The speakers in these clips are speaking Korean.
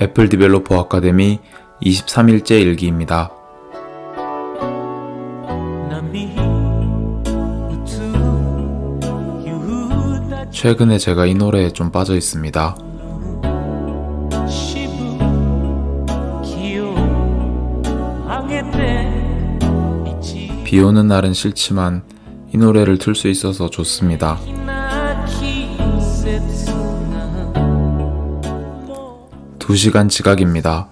애플 디벨로퍼 아카데미 23일째 일기입니다. 최근에 제가 이 노래에 좀 빠져 있습니다. 비 오는 날은 싫지만 이 노래를 틀 수 있어서 좋습니다. 2시간 지각입니다.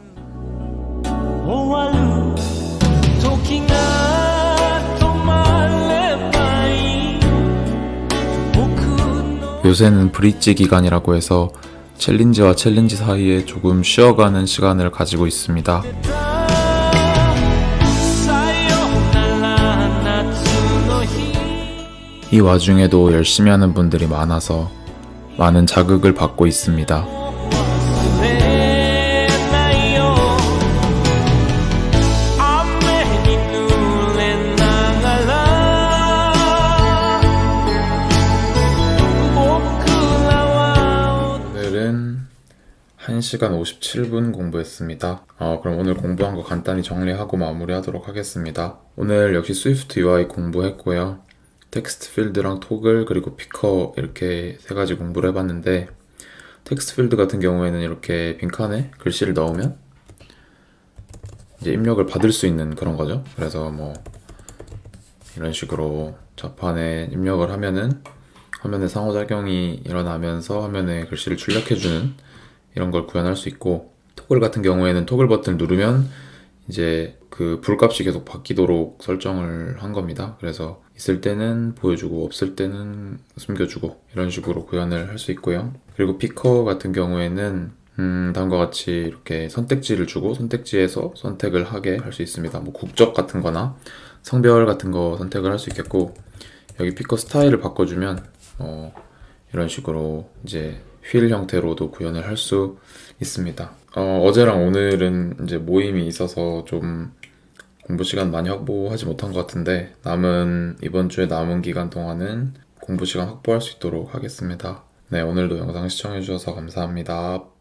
요새는 브릿지 기간이라고 해서 챌린지와 챌린지 사이에 조금 쉬어가는 시간을 가지고 있습니다. 이 와중에도 열심히 하는 분들이 많아서 많은 자극을 받고 있습니다. 1시간 57분 공부했습니다. 어, 그럼 오늘 공부한 거 간단히 정리하고 마무리하도록 하겠습니다. 오늘 역시 스위프트 UI 공부했고요. 텍스트 필드랑 토글 그리고 피커 이렇게 세 가지 공부를 해봤는데 텍스트 필드 같은 경우에는 이렇게 빈칸에 글씨를 넣으면 이제 입력을 받을 수 있는 그런 거죠. 그래서 뭐 이런 식으로 자판에 입력을 하면은 화면에 상호작용이 일어나면서 화면에 글씨를 출력해주는 이런 걸 구현할 수 있고 토글 같은 경우에는 토글 버튼을 누르면 이제 그 불값이 계속 바뀌도록 설정을 한 겁니다. 그래서 있을 때는 보여주고 없을 때는 숨겨주고 이런 식으로 구현을 할 수 있고요. 그리고 피커 같은 경우에는 음, 다음과 같이 이렇게 선택지를 주고 선택지에서 선택을 하게 할 수 있습니다. 뭐 국적 같은 거나 성별 같은 거 선택을 할 수 있겠고 여기 피커 스타일을 바꿔주면 어, 이런 식으로 이제 휠 형태로도 구현을 할 수 있습니다. 어, 어제랑 오늘은 이제 모임이 있어서 좀 공부 시간 많이 확보하지 못한 것 같은데 남은 이번 주에 남은 기간 동안은 공부 시간 확보할 수 있도록 하겠습니다. 네, 오늘도 영상 시청해주셔서 감사합니다.